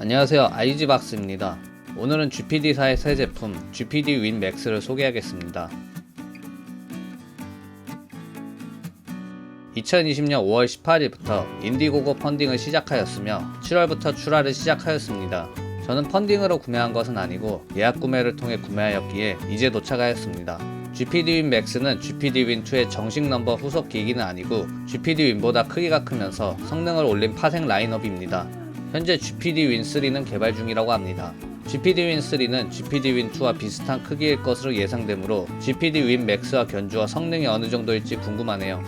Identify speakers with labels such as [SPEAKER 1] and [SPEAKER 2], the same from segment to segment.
[SPEAKER 1] 안녕하세요. 아이지박스입니다. 오늘은 GPD사의 새 제품 GPD 윈 맥스를 소개하겠습니다. 2020년 5월 18일부터 인디고고 펀딩을 시작하였으며 7월부터 출하를 시작하였습니다. 저는 펀딩으로 구매한 것은 아니고 예약 구매를 통해 구매하였기에 이제 도착하였습니다. GPD 윈 맥스는 GPD 윈 2의 정식 넘버 후속 기기는 아니고 GPD 윈보다 크기가 크면서 성능을 올린 파생 라인업입니다 현재 GPD 윈3는 개발 중이라고 합니다. GPD 윈3는 GPD 윈2와 비슷한 크기일 것으로 예상되므로 GPD 윈 맥스와 견주와 성능이 어느 정도일지 궁금하네요.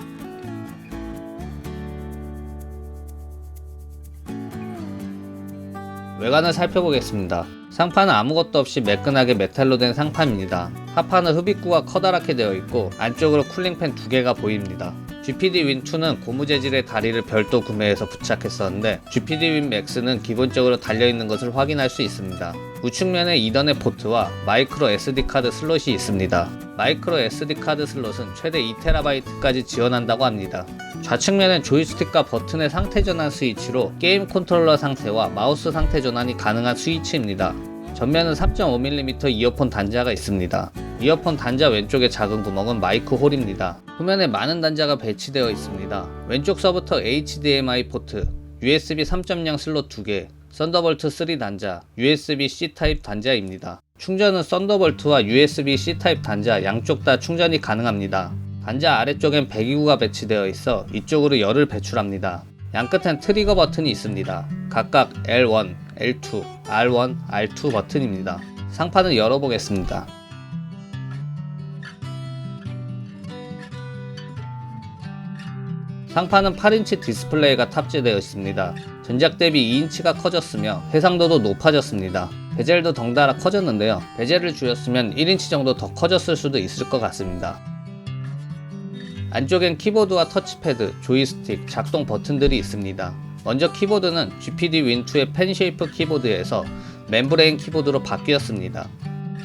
[SPEAKER 1] 외관을 살펴보겠습니다. 상판은 아무것도 없이 매끈하게 메탈로 된 상판입니다. 하판은 흡입구가 커다랗게 되어 있고 안쪽으로 쿨링팬 두 개가 보입니다. GPD 윈 2는 고무 재질의 다리를 별도 구매해서 부착했었는데 GPD 윈 맥스는 기본적으로 달려있는 것을 확인할 수 있습니다. 우측면에 이더넷 포트와 마이크로 SD 카드 슬롯이 있습니다. 마이크로 SD 카드 슬롯은 최대 2TB까지 지원한다고 합니다. 좌측면엔 조이스틱과 버튼의 상태 전환 스위치로 게임 컨트롤러 상태와 마우스 상태 전환이 가능한 스위치입니다. 전면은 3.5mm 이어폰 단자가 있습니다. 이어폰 단자 왼쪽의 작은 구멍은 마이크 홀입니다. 후면에 많은 단자가 배치되어 있습니다. 왼쪽 서부터 HDMI 포트, USB 3.0 슬롯 2개, 썬더볼트 3 단자, USB-C 타입 단자입니다. 충전은 썬더볼트와 USB-C 타입 단자 양쪽 다 충전이 가능합니다. 단자 아래쪽엔 배기구가 배치되어 있어 이쪽으로 열을 배출합니다. 양끝엔 트리거 버튼이 있습니다. 각각 L1, L2, R1, R2 버튼입니다. 상판을 열어보겠습니다. 상판은 8인치 디스플레이가 탑재되어 있습니다. 전작 대비 2인치가 커졌으며 해상도도 높아졌습니다. 베젤도 덩달아 커졌는데요. 베젤을 줄였으면 1인치 정도 더 커졌을 수도 있을 것 같습니다. 안쪽엔 키보드와 터치패드, 조이스틱, 작동 버튼들이 있습니다. 먼저 키보드는 GPD 윈2의 펜쉐이프 키보드에서 멤브레인 키보드로 바뀌었습니다.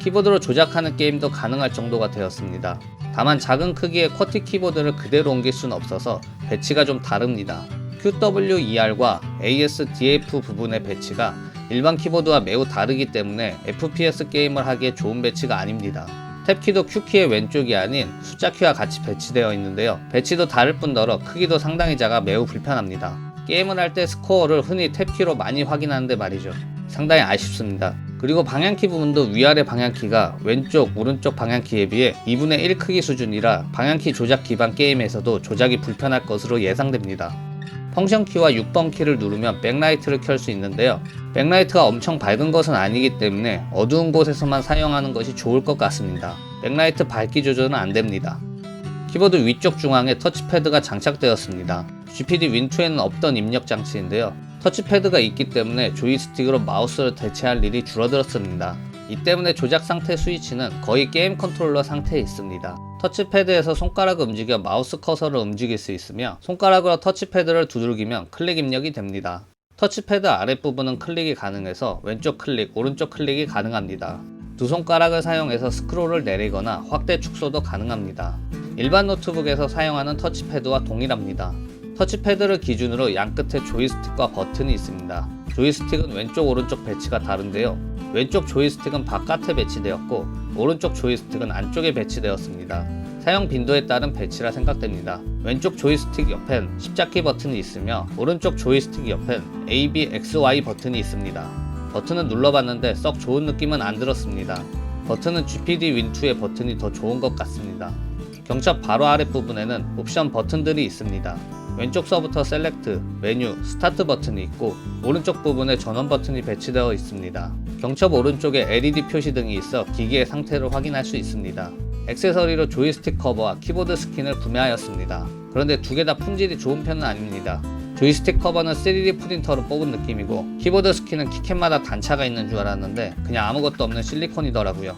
[SPEAKER 1] 키보드로 조작하는 게임도 가능할 정도가 되었습니다. 다만 작은 크기의 쿼티 키보드를 그대로 옮길 수는 없어서 배치가 좀 다릅니다. QWER과 ASDF 부분의 배치가 일반 키보드와 매우 다르기 때문에 FPS 게임을 하기에 좋은 배치가 아닙니다. 탭키도 Q키의 왼쪽이 아닌 숫자키와 같이 배치되어 있는데요. 배치도 다를 뿐더러 크기도 상당히 작아 매우 불편합니다. 게임을 할 때 스코어를 흔히 탭키로 많이 확인하는데 말이죠. 상당히 아쉽습니다. 그리고 방향키 부분도 위아래 방향키가 왼쪽, 오른쪽 방향키에 비해 2분의 1 크기 수준이라 방향키 조작 기반 게임에서도 조작이 불편할 것으로 예상됩니다. 펑션 키와 6번 키를 누르면 백라이트를 켤 수 있는데요. 백라이트가 엄청 밝은 것은 아니기 때문에 어두운 곳에서만 사용하는 것이 좋을 것 같습니다. 백라이트 밝기 조절은 안 됩니다. 키보드 위쪽 중앙에 터치패드가 장착되었습니다. GPD 윈2에는 없던 입력 장치인데요. 터치패드가 있기 때문에 조이스틱으로 마우스를 대체할 일이 줄어들었습니다. 이 때문에 조작 상태 스위치는 거의 게임 컨트롤러 상태에 있습니다. 터치패드에서 손가락을 움직여 마우스 커서를 움직일 수 있으며 손가락으로 터치패드를 두들기면 클릭 입력이 됩니다. 터치패드 아랫부분은 클릭이 가능해서 왼쪽 클릭, 오른쪽 클릭이 가능합니다. 두 손가락을 사용해서 스크롤을 내리거나 확대 축소도 가능합니다. 일반 노트북에서 사용하는 터치패드와 동일합니다. 터치패드를 기준으로 양 끝에 조이스틱과 버튼이 있습니다. 조이스틱은 왼쪽 오른쪽 배치가 다른데요. 왼쪽 조이스틱은 바깥에 배치되었고 오른쪽 조이스틱은 안쪽에 배치되었습니다. 사용 빈도에 따른 배치라 생각됩니다. 왼쪽 조이스틱 옆엔 십자키 버튼이 있으며 오른쪽 조이스틱 옆엔 A, B, X, Y 버튼이 있습니다. 버튼은 눌러봤는데 썩 좋은 느낌은 안 들었습니다. 버튼은 GPD 윈2의 버튼이 더 좋은 것 같습니다. 경첩 바로 아랫부분에는 옵션 버튼들이 있습니다. 왼쪽 서부터 셀렉트, 메뉴, 스타트 버튼이 있고 오른쪽 부분에 전원 버튼이 배치되어 있습니다. 경첩 오른쪽에 LED 표시 등이 있어 기기의 상태를 확인할 수 있습니다. 액세서리로 조이스틱 커버와 키보드 스킨을 구매하였습니다. 그런데 두 개 다 품질이 좋은 편은 아닙니다. 조이스틱 커버는 3D 프린터로 뽑은 느낌이고 키보드 스킨은 키캣마다 단차가 있는 줄 알았는데 그냥 아무것도 없는 실리콘이더라고요.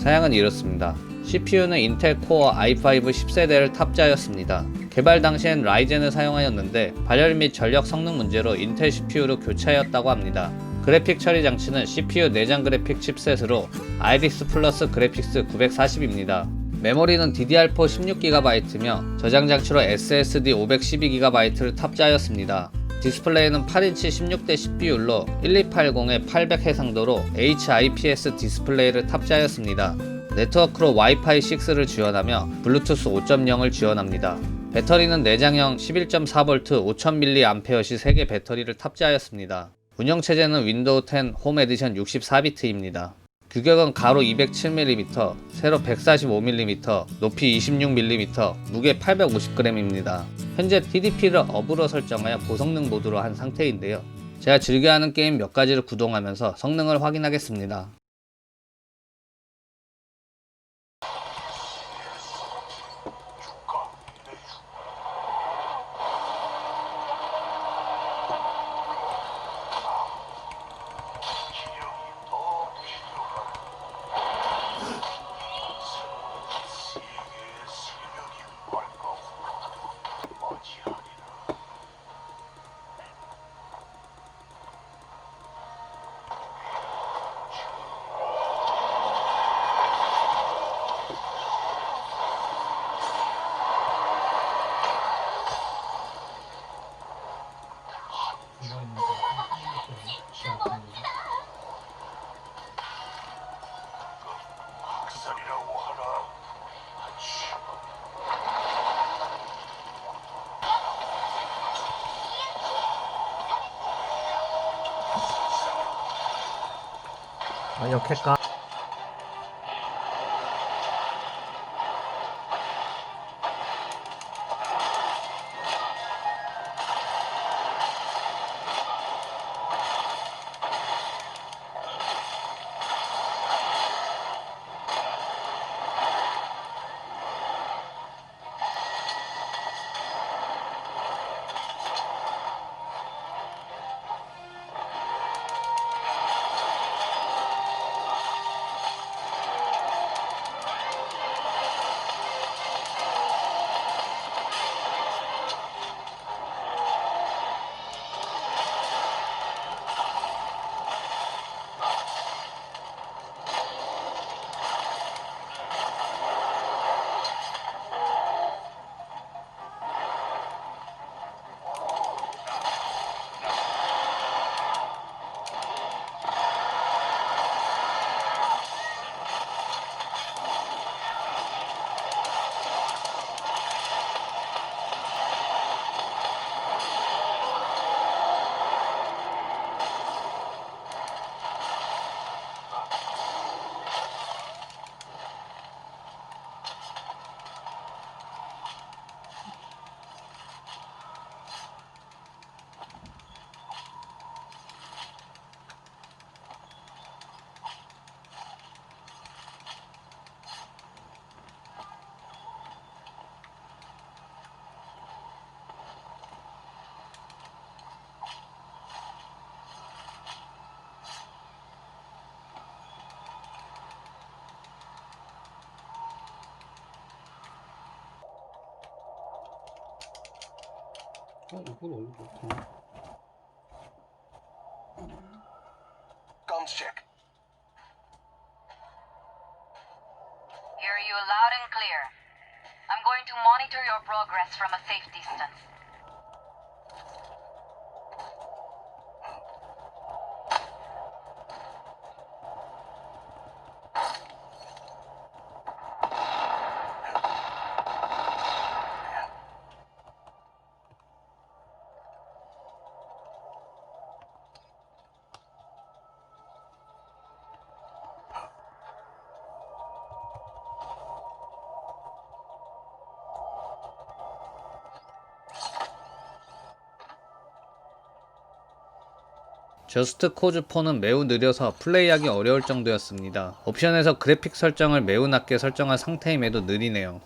[SPEAKER 1] 사양은 이렇습니다. CPU는 인텔 코어 i5 10세대를 탑재하였습니다. 개발 당시엔 라이젠을 사용하였는데 발열 및 전력 성능 문제로 인텔 CPU로 교체하였다고 합니다. 그래픽 처리 장치는 CPU 내장 그래픽 칩셋으로 아이리스 플러스 그래픽스 940입니다. 메모리는 DDR4 16GB며 저장 장치로 SSD 512GB를 탑재하였습니다. 디스플레이는 8인치 16대 10 비율로 1280에 800 해상도로 HIPS 디스플레이를 탑재하였습니다. 네트워크로 와이파이 6를 지원하며 블루투스 5.0을 지원합니다. 배터리는 내장형 11.4V 5000mAh 시 3개 배터리를 탑재하였습니다. 운영체제는 윈도우 10 홈 에디션 64비트입니다. 규격은 가로 207mm, 세로 145mm, 높이 26mm, 무게 850g입니다. 현재 TDP를 업으로 설정하여 고성능 모드로 한 상태인데요. 제가 즐겨하는 게임 몇 가지를 구동하면서 성능을 확인하겠습니다.
[SPEAKER 2] 아, 역할
[SPEAKER 3] Guns check.
[SPEAKER 4] Hear you loud and clear. I'm going to monitor your progress from a safe distance.
[SPEAKER 1] 저스트 코즈 4는 매우 느려서 플레이하기 어려울 정도였습니다. 옵션에서 그래픽 설정을 매우 낮게 설정한 상태임에도 느리네요.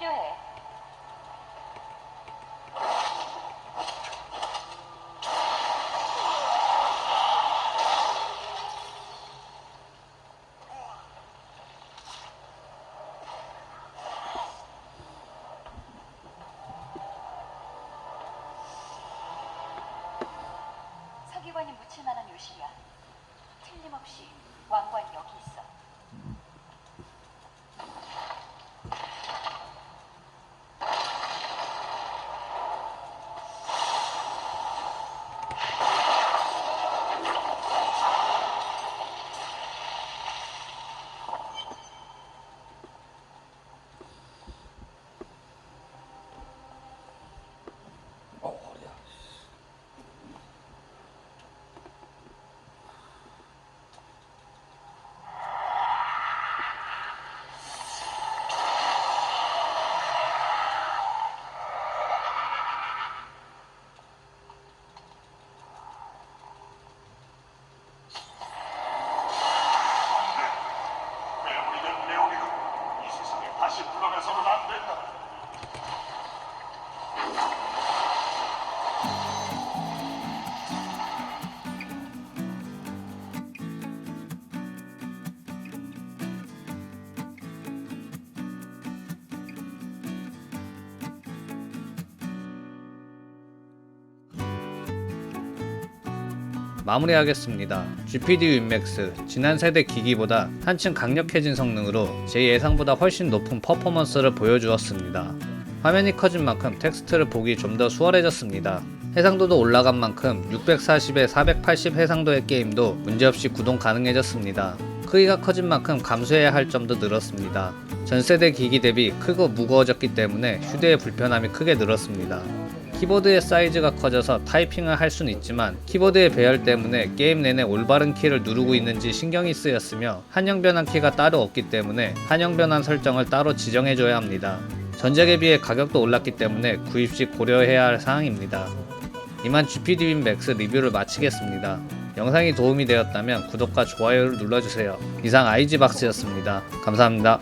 [SPEAKER 4] 필요해? 서기관이 묻힐 만한 요실이야. 틀림없이
[SPEAKER 1] 마무리하겠습니다. GPD 윈맥스 지난 세대 기기보다 한층 강력해진 성능으로 제 예상보다 훨씬 높은 퍼포먼스를 보여주었습니다. 화면이 커진 만큼 텍스트를 보기 좀 더 수월해졌습니다. 해상도도 올라간 만큼 640에 480 해상도의 게임도 문제없이 구동 가능해졌습니다. 크기가 커진 만큼 감수해야 할 점도 늘었습니다. 전 세대 기기 대비 크고 무거워졌기 때문에 휴대의 불편함이 크게 늘었습니다. 키보드의 사이즈가 커져서 타이핑을 할 수는 있지만 키보드의 배열 때문에 게임 내내 올바른 키를 누르고 있는지 신경이 쓰였으며 한영 변환 키가 따로 없기 때문에 한영 변환 설정을 따로 지정해줘야 합니다. 전작에 비해 가격도 올랐기 때문에 구입 시 고려해야 할 사항입니다. 이만 GPD 윈 맥스 리뷰를 마치겠습니다. 영상이 도움이 되었다면 구독과 좋아요를 눌러주세요. 이상 IG박스였습니다. 감사합니다.